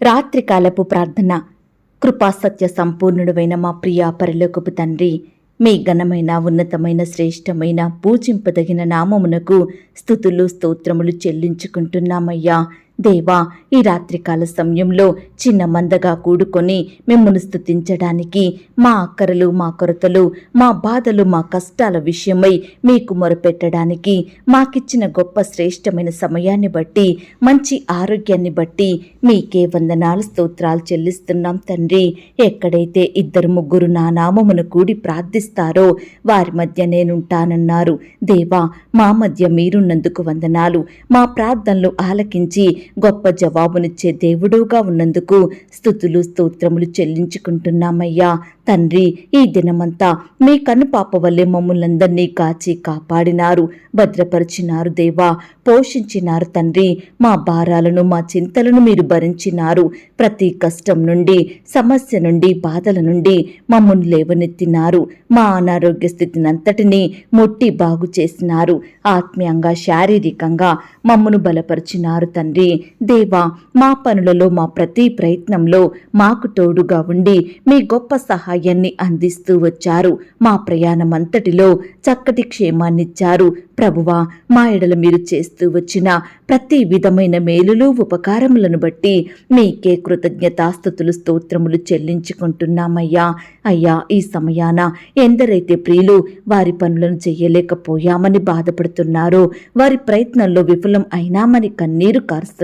రాత్రికాలపు ప్రార్థన. కృపాసత్య సంపూర్ణుడువైన మా ప్రియా పరలోకపు తండ్రి మీ ఘనమైన ఉన్నతమైన శ్రేష్టమైన పూజింపదగిన నామమునకు స్థుతులు స్తోత్రములు చెల్లించుకుంటున్నామయ్యా. దేవా ఈ రాత్రికాల సమయంలో చిన్న మందగా కూడుకొని మిమ్మల్ని స్థుతించడానికి మా అక్కరలు మా కొరతలు మా బాధలు మా కష్టాల విషయమై మీకు మొరపెట్టడానికి మాకిచ్చిన గొప్ప శ్రేష్టమైన సమయాన్ని బట్టి మంచి ఆరోగ్యాన్ని బట్టి మీకే వందనాలు స్తోత్రాలు చెల్లిస్తున్నాం తండ్రి. ఎక్కడైతే ఇద్దరు ముగ్గురు నా నామమును కూడి ప్రార్థిస్తారో వారి మధ్య నేనుంటానన్నారు. దేవా మా మధ్య మీరున్నందుకు వందనాలు. మా ప్రార్థనలు ఆలకించి గొప్ప జవాబునిచ్చే దేవుడుగా ఉన్నందుకు స్థుతులు స్తోత్రములు చెల్లించుకుంటున్నామయ్యా. తండ్రి ఈ దినమంతా మీ కనుపాప వల్లే మమ్ములందరినీ కాచి కాపాడినారు భద్రపరిచినారు దేవా. పోషించినారు తండ్రి మా భారాలను మా చింతలను మీరు భరించినారు. ప్రతి కష్టం నుండి సమస్య నుండి బాధల నుండి మమ్మల్ని లేవనెత్తినారు. మా అనారోగ్య స్థితిని అంతటినీ ముట్టి బాగు చేసినారు. ఆత్మీయంగా శారీరకంగా మమ్మను బలపరిచినారు తండ్రి. దేవా మా పనులలో మా ప్రతి ప్రయత్నంలో మాకు తోడుగా ఉండి మీ గొప్ప సహాయాన్ని అందిస్తూ వచ్చారు. మా ప్రయాణం అంతటిలో చక్కటి క్షేమాన్నిచ్చారు. ప్రభువా మా ఎడల మీరు చేస్తూ వచ్చిన ప్రతి విధమైన మేలులు ఉపకారములను బట్టి మీకే కృతజ్ఞతాస్థుతులు స్తోత్రములు చెల్లించుకుంటున్నామయ్యా. అయ్యా ఈ సమయాన ఎందరైతే ప్రియులు వారి పనులను చేయలేకపోయామని బాధపడుతున్నారో వారి ప్రయత్నంలో విఫలం అయినామని కన్నీరు కారుస్తున్నారు.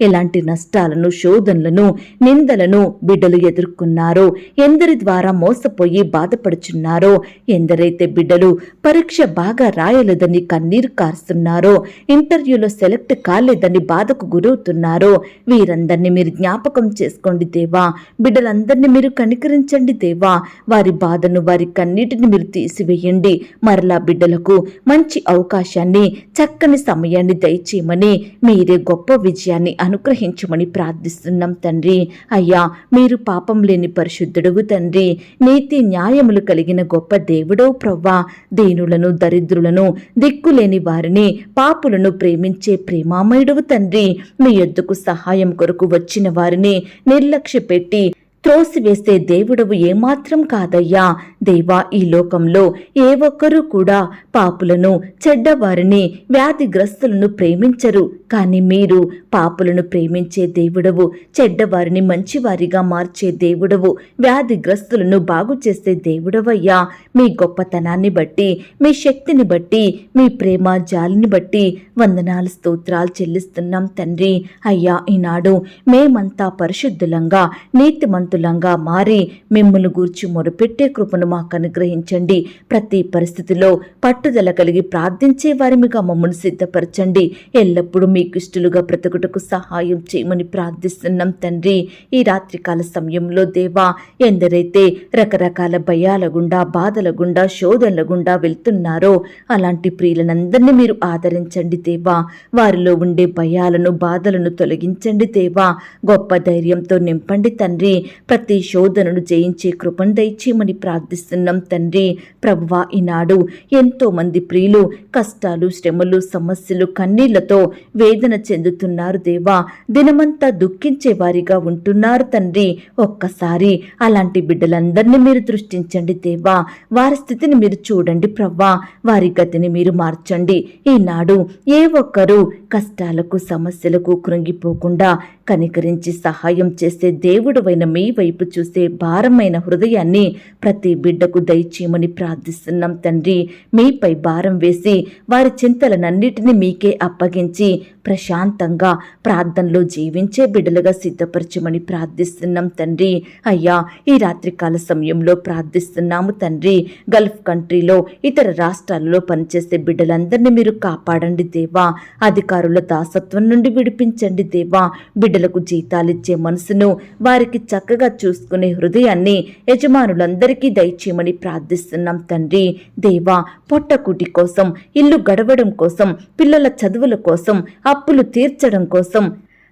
ఎలాంటి నష్టాలను శోధనలను నిందలను బిడ్డలు ఎదుర్కొన్నారో ఎందరి ద్వారా మోసపోయి బాధపడుచున్నారో ఎందరైతే బిడ్డలు పరీక్ష బాగా రాయలేదని కన్నీరు కారుస్తున్నారో ఇంటర్వ్యూలో సెలెక్ట్ కాలేదని బాధకు గురవుతున్నారో వీరందరినీ మీరు జ్ఞాపకం చేసుకోండి దేవా. బిడ్డలందరినీ మీరు కనికరించండి దేవా. వారి బాధను వారి కన్నీటిని మీరు తీసివేయండి. మరలా బిడ్డలకు మంచి అవకాశాన్ని చక్కని సమయాన్ని దయచేయమని మీరే గొప్ప విజయాన్ని అనుగ్రహించమని ప్రార్థిస్తున్నాం తండ్రి. అయ్యా మీరు పాపం లేని పరిశుద్ధుడుగు తండ్రి. నీతి న్యాయములు కలిగిన గొప్ప దేవుడో ప్రవ్వా. దీనులను దరిద్రులను దిక్కులేని వారిని పాపులను ప్రేమించే ప్రేమామయుడువు తండ్రి. మీ యొద్దకు సహాయం కొరకు వచ్చిన వారిని నిర్లక్ష్య పెట్టి త్రోసివేసే దేవుడవు ఏమాత్రం కాదయ్యా. దేవా ఈ లోకంలో ఏ ఒక్కరూ కూడా పాపులను చెడ్డవారిని వ్యాధిగ్రస్తులను ప్రేమించరు. కానీ మీరు పాపులను ప్రేమించే దేవుడవు చెడ్డవారిని మంచివారిగా మార్చే దేవుడవు వ్యాధిగ్రస్తులను బాగు చేసే దేవుడవయ్యా. మీ గొప్పతనాన్ని బట్టి మీ శక్తిని బట్టి మీ ప్రేమ జాలిని బట్టి వందనాలు స్తోత్రాలు చెల్లిస్తున్నాం తండ్రి. అయ్యా ఈనాడు మేమంతా పరిశుద్ధులంగా నీతిమంతులంగా మారి మిమ్మల్ని గూర్చి మొరపెట్టే కృపను మాకు అనుగ్రహించండి ప్రతి పరిస్థితిలో పట్టుదల కలిగి ప్రార్థించే వారిమిగా మమ్మల్ని సిద్ధపరచండి. ఎల్లప్పుడూ మీకు ఇష్టలుగా బ్రతుకుటకు సహాయం చేయమని ప్రార్థిస్తున్నాం తండ్రి. ఈ రాత్రికాల సమయంలో దేవా ఎందరైతే రకరకాల భయాల గుండా బాధల గుండా శోధనల గుండా వెళ్తున్నారో అలాంటి ప్రియులనందరినీ మీరు ఆదరించండి దేవా. వారిలో ఉండే భయాలను బాధలను తొలగించండి దేవా. గొప్ప ధైర్యంతో నింపండి తండ్రి. ప్రతి శోధనను జయించే కృపను దయచేయమని ప్రార్థిస్తున్నాం తండ్రి. ప్రభువా ఈనాడు ఎంతో మంది ప్రియులు కష్టాలు శ్రమలు సమస్యలు కన్నీళ్ళతో వేదన చెందుతున్నారు దేవా. దినమంతా దుఃఖించే వారిగా ఉంటున్నారు తండ్రి. ఒక్కసారి అలాంటి బిడ్డలందరినీ మీరు దృష్టించండి దేవా. వారి స్థితిని మీరు చూడండి ప్రవ్వా. వారి గతిని మీరు మార్చండి. ఈనాడు ఏ ఒక్కరూ కష్టాలకు సమస్యలకు కృంగిపోకుండా కనికరించి సహాయం చేసే దేవుడువైన మీ వైపు చూసే భారమైన హృదయాన్ని ప్రతి బిడ్డకు దయచేయమని ప్రార్థిస్తున్నాం తండ్రి. మీపై భారం వేసి వారి చింతలనన్నిటినీ మీకే అప్పగించి ప్రశాంతంగా ప్రార్థనలో జీవించే బిడ్డలుగా సిద్ధపరచమని ప్రార్థిస్తున్నాం తండ్రి. అయ్యా ఈ రాత్రికాల సమయంలో ప్రార్థిస్తున్నాము తండ్రి. గల్ఫ్ కంట్రీలో ఇతర రాష్ట్రాలలో పనిచేసే బిడ్డలందరినీ మీరు కాపాడండి దేవా. అధికారుల దాసత్వం నుండి విడిపించండి దేవా. బిడ్డలకు జీతాలిచ్చే మనసును వారికి చక్కగా చూసుకునే హృదయాన్ని యజమానులందరికీ దయచేయమని ప్రార్థిస్తున్నాం తండ్రి. దేవా పొట్టకుటి కోసం ఇల్లు గడవడం కోసం పిల్లల చదువుల కోసం అప్పులు తీర్చడం కోసం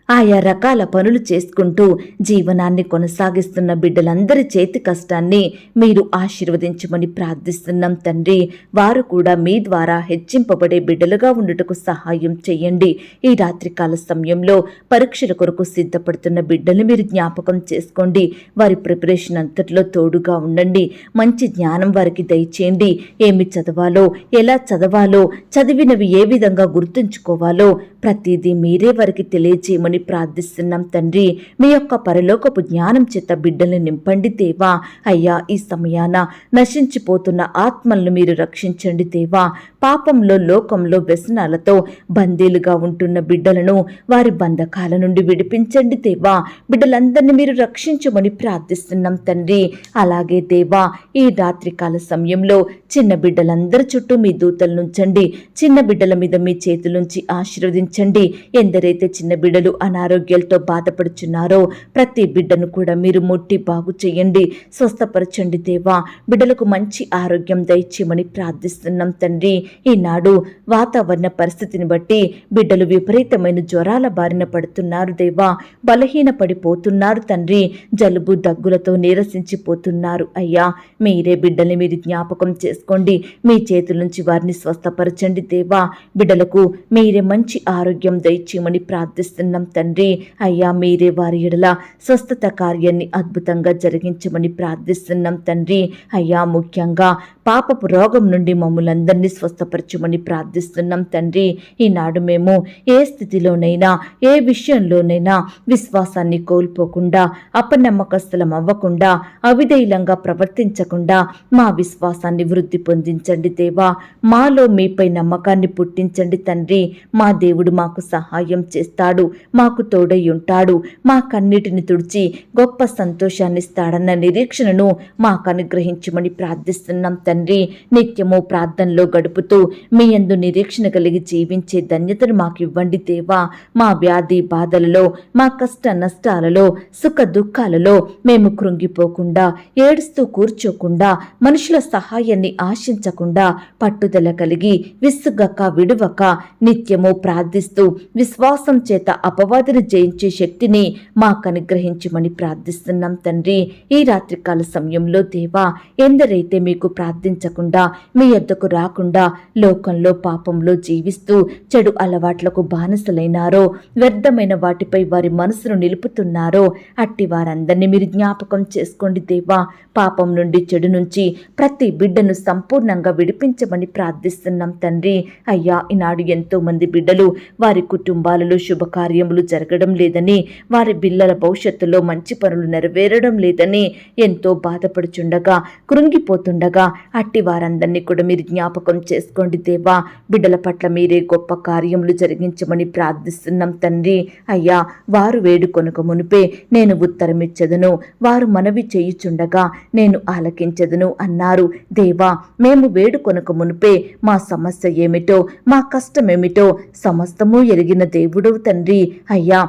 ఆయా రకాల పనులు చేసుకుంటూ జీవనాన్ని కొనసాగిస్తున్న బిడ్డలందరి చేతి కష్టాన్ని మీరు ఆశీర్వదించమని ప్రార్థిస్తున్నాం తండ్రి. వారు కూడా మీ ద్వారా హెచ్చింపబడే బిడ్డలుగా ఉండుటకు సహాయం చేయండి. ఈ రాత్రికాల సమయంలో పరీక్షల కొరకు సిద్ధపడుతున్న బిడ్డలు మీరు జ్ఞాపకం చేసుకోండి. వారి ప్రిపరేషన్ అంతట్లో తోడుగా ఉండండి. మంచి జ్ఞానం వారికి దయచేయండి. ఏమి చదవాలో ఎలా చదవాలో చదివినవి ఏ విధంగా గుర్తుంచుకోవాలో ప్రతిదీ మీరే వారికి తెలియజేయమని ప్రార్థిస్తున్నాం తండ్రి. మీ యొక్క పరలోకపు జ్ఞానం చేత బిడ్డల్ని నింపండి దేవా. అయ్యా ఈ సమయాన నశించిపోతున్న ఆత్మలను మీరు రక్షించండి దేవా. పాపంలో లోకంలో వ్యసనాలతో బందీలుగా ఉంటున్న బిడ్డలను వారి బంధకాల నుండి విడిపించండి దేవా. బిడ్డలందరినీ మీరు రక్షించమని ప్రార్థిస్తున్నాం తండ్రి. అలాగే దేవా ఈ రాత్రికాల సమయంలో చిన్న బిడ్డలందరి చుట్టూ మీ దూతలు నుంచండి చిన్న బిడ్డల మీద మీ చేతులుంచి ఆశీర్వదించండి. ఎందరైతే చిన్న బిడ్డలు అనారోగ్యాలతో బాధపడుచున్నారో ప్రతి బిడ్డను కూడా మీరు ముట్టి బాగు చేయండి. స్వస్థపరచండి దేవా. బిడ్డలకు మంచి ఆరోగ్యం దయచేయమని ప్రార్థిస్తున్నాం తండ్రి. ఈనాడు వాతావరణ పరిస్థితిని బట్టి బిడ్డలు విపరీతమైన జ్వరాల బారిన పడుతున్నారు దేవా. బలహీన పడిపోతున్నారు తండ్రి. జలుబు దగ్గులతో నీరసించిపోతున్నారు అయ్యా. మీరే బిడ్డల్ని మీరు జ్ఞాపకం చేసుకోండి. మీ చేతుల నుంచి వారిని స్వస్థపరచండి దేవా. బిడ్డలకు మీరే మంచి ఆరోగ్యం దయచేయమని ప్రార్థిస్తున్నాం తండ్రి అయ్యా మీరే వారి ఎడల స్వస్థత కార్యాన్ని అద్భుతంగా జరిగించమని ప్రార్థిస్తున్నాం తండ్రి. అయ్యా ముఖ్యంగా పాపపు రోగం నుండి మమ్మల్ందరినీ స్వస్థపరచమని ప్రార్థిస్తున్నాం తండ్రి. ఈనాడు మేము ఏ స్థితిలోనైనా ఏ విషయంలోనైనా విశ్వాసాన్ని కోల్పోకుండా అపనమ్మకస్తులం అవ్వకుండా అవిధేయులంగా ప్రవర్తించకుండా మా విశ్వాసాన్ని వృద్ధి పొందించండి దేవా. మాలో మీపై నమ్మకాన్ని పుట్టించండి తండ్రి. మా దేవుడు మాకు సహాయం చేస్తాడు. మాకు తోడై ఉంటాడు మా కన్నిటిని తుడిచి గొప్ప సంతోషాన్నిస్తాడన్న నిరీక్షణను మాకు అనుగ్రహించమని ప్రార్థిస్తున్నాం తండ్రి. నిత్యము ప్రార్థనలో గడుపుతూ మీ యందు నిరీక్షణ కలిగి జీవించే ధన్యతను మాకు ఇవ్వండి దేవా. మా వ్యాధి బాధలలో మా కష్ట నష్టాలలో సుఖ దుఃఖాలలో మేము కృంగిపోకుండా ఏడుస్తూ కూర్చోకుండా మనుషుల సహాయాన్ని ఆశించకుండా పట్టుదల కలిగి విసుగక విడువక నిత్యము ప్రార్థిస్తూ విశ్వాసం చేత అపవాదిని జయించే శక్తిని మాకు అనుగ్రహించమని ప్రార్థిస్తున్నాం తండ్రి. ఈ రాత్రికాల సమయంలో దేవా ఎందరైతే మీకు ప్రార్థించకుండా మీ యొద్దకు రాకుండా లోకంలో పాపంలో జీవిస్తూ చెడు అలవాట్లకు బానిసలైనారో వ్యర్థమైన వాటిపై వారి మనసును నిలుపుతున్నారో అట్టి వారందరినీ మీరు జ్ఞాపకం చేసుకోండి దేవా. పాపం నుండి చెడు నుంచి ప్రతి బిడ్డను సంపూర్ణంగా విడిపించమని ప్రార్థిస్తున్నాం తండ్రి. అయ్యా ఈనాడు ఎంతో మంది బిడ్డలు వారి కుటుంబాలలో శుభకార్యములు జరగడం లేదని వారి బిల్లల భవిష్యత్తులో మంచి పనులు నెరవేరడం లేదని ఎంతో బాధపడుచుండగా కృంగిపోతుండగా అట్టి వారందరినీ కూడా మీరు జ్ఞాపకం చేసుకోండి దేవా. బిడ్డల పట్ల మీరే గొప్ప కార్యములు జరిగించమని ప్రార్థిస్తున్నాం తండ్రి. అయ్యా వారు వేడుకొనక మునిపే నేను ఉత్తరమిచ్చదును వారు మనవి చేయుచుండగా నేను ఆలకించదును అన్నారు. దేవా మేము వేడుకొనక మునిపే మా సమస్య ఏమిటో మా కష్టమేమిటో సమస్తము ఎరిగిన దేవుడవు తండ్రి. అయ్యా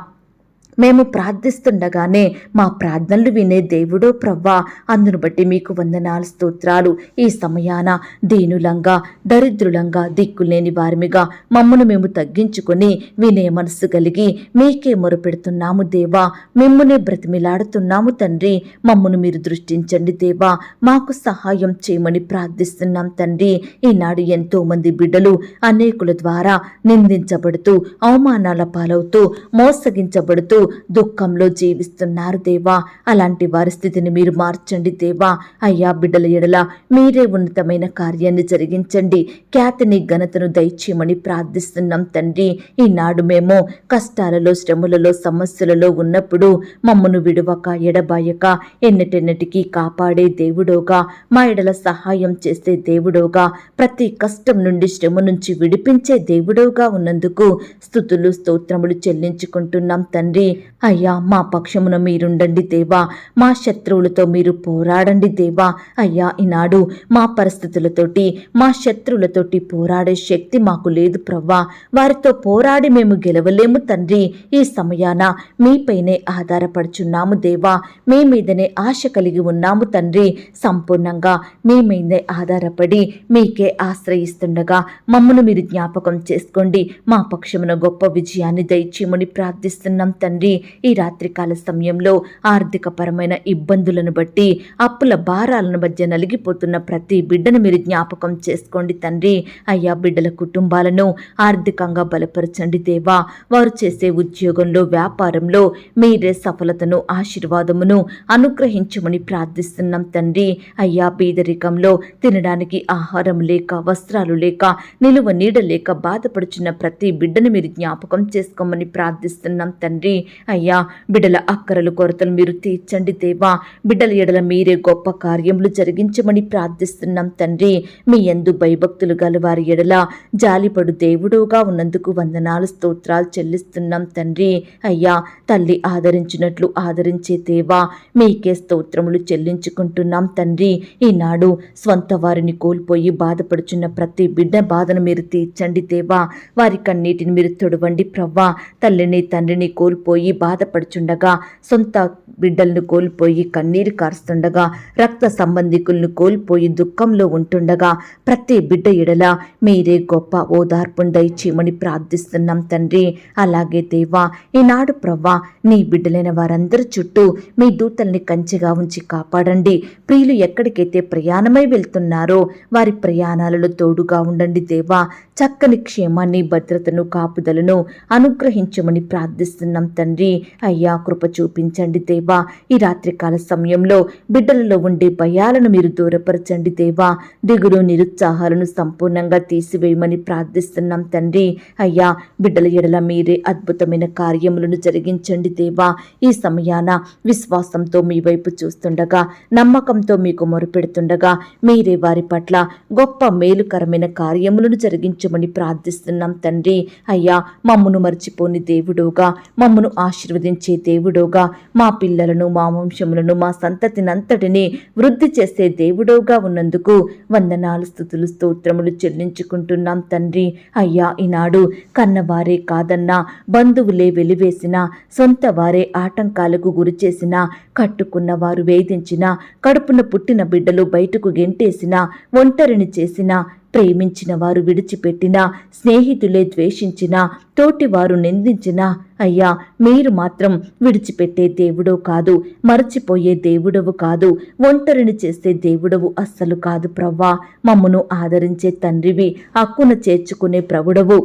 మేము ప్రార్థిస్తుండగానే మా ప్రార్థనలు వినే దేవుడో ప్రవ్వా అందును బట్టి మీకు వందనాలు స్తోత్రాలు. ఈ సమయాన దీనులంగా దరిద్రులంగా దిక్కులేని వారిమిగా మమ్మను మేము తగ్గించుకొని వినే మనసు కలిగి మీకే మొరపెడుతున్నాము దేవా. మిమ్మునే బ్రతిమిలాడుతున్నాము తండ్రి. మమ్మను మీరు దృష్టించండి దేవా. మాకు సహాయం చేయమని ప్రార్థిస్తున్నాం తండ్రి. ఈనాడు ఎంతో మంది బిడ్డలు అనేకుల ద్వారా నిందించబడుతూ అవమానాల పాలవుతూ మోసగించబడుతూ దుఃఖంలో జీవిస్తున్నారు దేవా. అలాంటి వారి స్థితిని మీరు మార్చండి దేవా. అయ్యా బిడ్డల ఎడల మీరే ఉన్నతమైన కార్యాన్ని జరిగించండి. ఖ్యాతిని ఘనతను దయచేయమని ప్రార్థిస్తున్నాం తండ్రి. ఈనాడు మేము కష్టాలలో శ్రమలలో సమస్యలలో ఉన్నప్పుడు మమ్మను విడువక ఎడబాయక ఎన్నటెన్నటికీ కాపాడే దేవుడోగా. మా ఎడల సహాయం చేసే దేవుడోగా. ప్రతి కష్టం నుండి శ్రమ నుంచి విడిపించే దేవుడోగా ఉన్నందుకు స్థుతులు స్తోత్రములు చెల్లించుకుంటున్నాం తండ్రి. అయ్యా మా పక్షమున మీరుండండి దేవా. మా శత్రువులతో మీరు పోరాడండి దేవా. అయ్యా ఈనాడు మా పరిస్థితులతోటి మా శత్రువులతోటి పోరాడే శక్తి మాకు లేదు ప్రవ్వా. వారితో పోరాడి మేము గెలవలేము తండ్రి. ఈ సమయాన మీపైనే ఆధారపడుచున్నాము దేవా. మీ మీదనే ఆశ కలిగి ఉన్నాము తండ్రి. సంపూర్ణంగా మీ మీదే ఆధారపడి మీకే ఆశ్రయిస్తుండగా మమ్మను మీరు జ్ఞాపకం చేసుకోండి. మా పక్షమున గొప్ప విజయాన్ని దయచేయమని ప్రార్థిస్తున్నాం తండ్రి. తండ్రి ఈ రాత్రికాల సమయంలో ఆర్థికపరమైన ఇబ్బందులను బట్టి అప్పుల భారాలను మధ్య నలిగిపోతున్న ప్రతి బిడ్డను మీరు జ్ఞాపకం చేసుకోండి తండ్రి. అయ్యా బిడ్డల కుటుంబాలను ఆర్థికంగా బలపరచండి దేవా. వారు చేసే ఉద్యోగంలో వ్యాపారంలో మీరే సఫలతను ఆశీర్వాదమును అనుగ్రహించమని ప్రార్థిస్తున్నాం తండ్రి. అయ్యా పేదరికంలో తినడానికి ఆహారం లేక వస్త్రాలు లేక నిలువ నీడ లేక బాధపడుచున్న ప్రతి బిడ్డను మీరు జ్ఞాపకం చేసుకోమని ప్రార్థిస్తున్నాం తండ్రి. అయ్యా బిడ్డల అక్కరలు కొరతలు మీరు తీర్చండి దేవా బిడ్డల ఎడల మీరే గొప్ప కార్యములు జరిగించమని ప్రార్థిస్తున్నాం తండ్రి. మీ ఎందు భయభక్తులు గల వారి ఎడల జాలిపడు దేవుడుగా ఉన్నందుకు వందనాలు స్తోత్రాలు చెల్లిస్తున్నాం తండ్రి. అయ్యా తల్లి ఆదరించినట్లు ఆదరించే దేవా మీకే స్తోత్రములు చెల్లించుకుంటున్నాం తండ్రి. ఈనాడు స్వంత వారిని కోల్పోయి బాధపడుచున్న ప్రతి బిడ్డ బాధను మీరు తీర్చండి దేవా వారి కన్నీటిని మీరు తొడవండి ప్రవ్వా. తల్లిని తండ్రిని కోల్పోయి బాధపడుచుండగా సొంత బిడ్డలను కోల్పోయి కన్నీరు కారుస్తుండగా రక్త సంబంధికులను కోల్పోయి దుఃఖంలో ఉంటుండగా ప్రతి బిడ్డ ఎడల మీరే గొప్ప ఓదార్పును దయచేయమని ప్రార్థిస్తున్నాం తండ్రి. అలాగే దేవా ఈనాడు ప్రవ్వా నీ బిడ్డలైన వారందరి చుట్టూ మీ దూతల్ని కంచెగా ఉంచి కాపాడండి. ప్రియులు ఎక్కడికైతే ప్రయాణమై వెళ్తున్నారో వారి ప్రయాణాలలో తోడుగా ఉండండి దేవా. చక్కని క్షేమాన్ని భద్రతను కాపుదలను అనుగ్రహించమని ప్రార్థిస్తున్నాం తండ్రి. తండ్రి అయ్యా కృప చూపించండి దేవా. ఈ రాత్రికాల సమయంలో బిడ్డలలో ఉండే భయాలను మీరు దూరపరచండి దేవా. దిగులు నిరుత్సాహాలను సంపూర్ణంగా తీసివేయమని ప్రార్థిస్తున్నాం తండ్రి. అయ్యా బిడ్డల ఎడల మీరే అద్భుతమైన కార్యములను జరిగించండి దేవా. ఈ సమయాన విశ్వాసంతో మీ వైపు చూస్తుండగా నమ్మకంతో మీకు మొరుపెడుతుండగా మీరే వారి పట్ల గొప్ప మేలుకరమైన కార్యములను జరిగించమని ప్రార్థిస్తున్నాం తండ్రి. అయ్యా మమ్మును మర్చిపోని దేవుడుగా మమ్మను ఆశీర్వదించే దేవుడోగా. మా పిల్లలను మా వంశములను మా సంతతినంతటిని వృద్ధి చేసే దేవుడోగా ఉన్నందుకు వందనాలు స్థుతులు స్తోత్రములు చెల్లించుకుంటున్నాం తండ్రి. అయ్యా ఈనాడు కన్నవారే కాదన్నా బంధువులే వెలివేసిన సొంత వారే ఆటంకాలకు గురిచేసిన కట్టుకున్న వారు వేధించిన కడుపున పుట్టిన బిడ్డలు బయటకు గెంటేసిన ఒంటరిని చేసిన ప్రేమించిన వారు విడిచిపెట్టినా స్నేహితులే ద్వేషించినా తోటివారు నిందించినా అయ్యా మీరు మాత్రం విడిచిపెట్టే దేవుడో కాదు మరచిపోయే దేవుడవు కాదు ఒంటరిని చేసే దేవుడవు అస్సలు కాదు ప్రవ్వా. మమ్మును ఆదరించే తండ్రివి హక్కున చేర్చుకునే ప్రభుడవు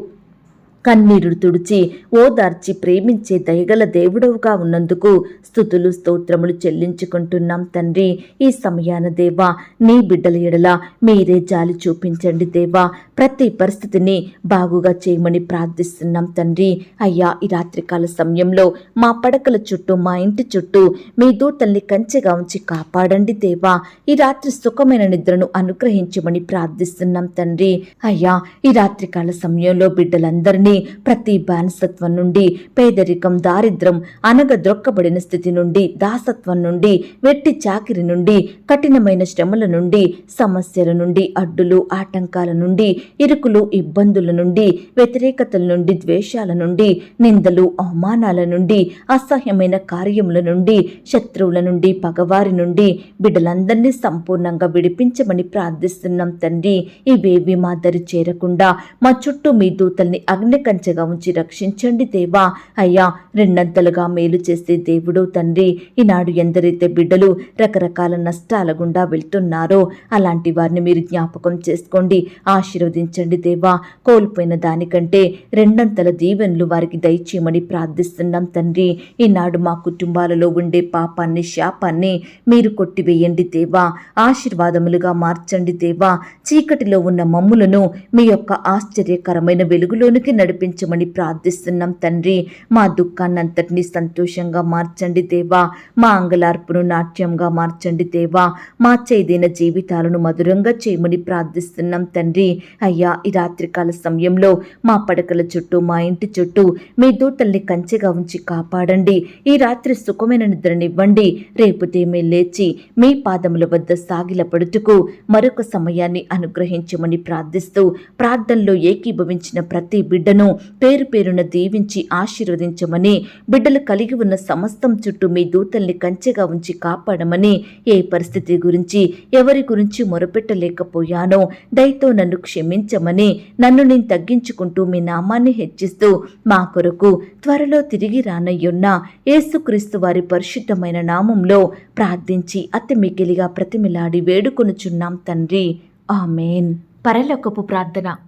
కన్నీరు తుడిచి ఓదార్చి ప్రేమించే దయగల దేవుడవుగా ఉన్నందుకు స్థుతులు స్తోత్రములు చెల్లించుకుంటున్నాం తండ్రి. ఈ సమయాన దేవా నీ బిడ్డల ఎడల మీరే జాలి చూపించండి దేవా. ప్రతి పరిస్థితిని బాగుగా చేయమని ప్రార్థిస్తున్నాం తండ్రి. అయ్యా ఈ రాత్రికాల సమయంలో మా పడకల చుట్టూ మా ఇంటి చుట్టూ మీ దూతల్ని కంచెగా ఉంచి కాపాడండి దేవా. ఈ రాత్రి సుఖమైన నిద్రను అనుగ్రహించమని ప్రార్థిస్తున్నాం తండ్రి. అయ్యా ఈ రాత్రికాల సమయంలో బిడ్డలందరినీ ప్రతి బానిసత్వం నుండి పేదరికం దారిద్రం అనగద్రొక్కబడిన స్థితి నుండి దాసత్వం నుండి వెట్టి చాకిరి నుండి కఠినమైన శ్రమల నుండి సమస్యల నుండి అడ్డులు ఆటంకాల నుండి ఇరుకులు ఇబ్బందుల నుండి వ్యతిరేకతల నుండి ద్వేషాల నుండి నిందలు అవమానాల నుండి అసహ్యమైన కార్యముల నుండి శత్రువుల నుండి పగవారి నుండి బిడ్డలందరినీ సంపూర్ణంగా విడిపించమని ప్రార్థిస్తున్నాం తండ్రి. ఇవేవి మా దరి చేరకుండా మా చుట్టూ మీ దూతల్ని అగ్ని కంచెగా ఉంచి రక్షించండి దేవా. అయ్యా రెండంతలుగా మేలు చేసే దేవుడు తండ్రి ఈనాడు ఎందరైతే బిడ్డలు రకరకాల నష్టాల గుండా వెళ్తున్నారో అలాంటి వారిని మీరు జ్ఞాపకం చేసుకోండి ఆశీర్వదించండి దేవా. కోల్పోయిన దానికంటే రెండంతల దీవెనలు వారికి దయచేయమని ప్రార్థిస్తున్నాం తండ్రి. ఈనాడు మా కుటుంబాలలో ఉండే పాపాన్ని శాపాన్ని మీరు కొట్టివేయండి దేవా. ఆశీర్వాదములుగా మార్చండి దేవా. చీకటిలో ఉన్న మమ్ములను మీ యొక్క ఆశ్చర్యకరమైన వెలుగులోనికి నడిపించమని ప్రార్థిస్తున్నాం తండ్రి. మా దుఃఖాన్నంతటినీ సంతోషంగా మార్చండి దేవా. మా అంగలార్పును నాట్యంగా మార్చండి దేవా. మా చేదైన జీవితాలను మధురంగా చేయమని ప్రార్థిస్తున్నాం తండ్రి. అయ్యా ఈ రాత్రికాల సమయంలో మా పడకల చుట్టూ మా ఇంటి చుట్టూ మీ దూతల్ని కంచెగా ఉంచి కాపాడండి. ఈ రాత్రి సుఖమైన నిద్రనివ్వండి. రేపు దేమే లేచి మీ పాదముల వద్ద సాగిలపడుటకు మరొక సమయాన్ని అనుగ్రహించమని ప్రార్థిస్తూ ప్రార్థనలో ఏకీభవించిన ప్రతి బిడ్డను పేరు పేరున దీవించి ఆశీర్వదించమని బిడ్డలు కలిగి ఉన్న సమస్తం చుట్టూ మీ దూతల్ని కంచెగా ఉంచి కాపాడమని ఏ పరిస్థితి గురించి ఎవరి గురించి మొరపెట్టలేకపోయానో దయతో నన్ను క్షమించమని నన్ను నేను తగ్గించుకుంటూ మీ నామాన్ని హెచ్చిస్తూ మా కొరకు త్వరలో తిరిగి రానయ్యున్న యేసుక్రీస్తు వారి పరిశుద్ధమైన నామంలో ప్రార్థించి అతి మిగిలిగా ప్రతిమిలాడి వేడుకొనుచున్నాం తండ్రి. ఆమెన్. పరలోకపు ప్రార్థన.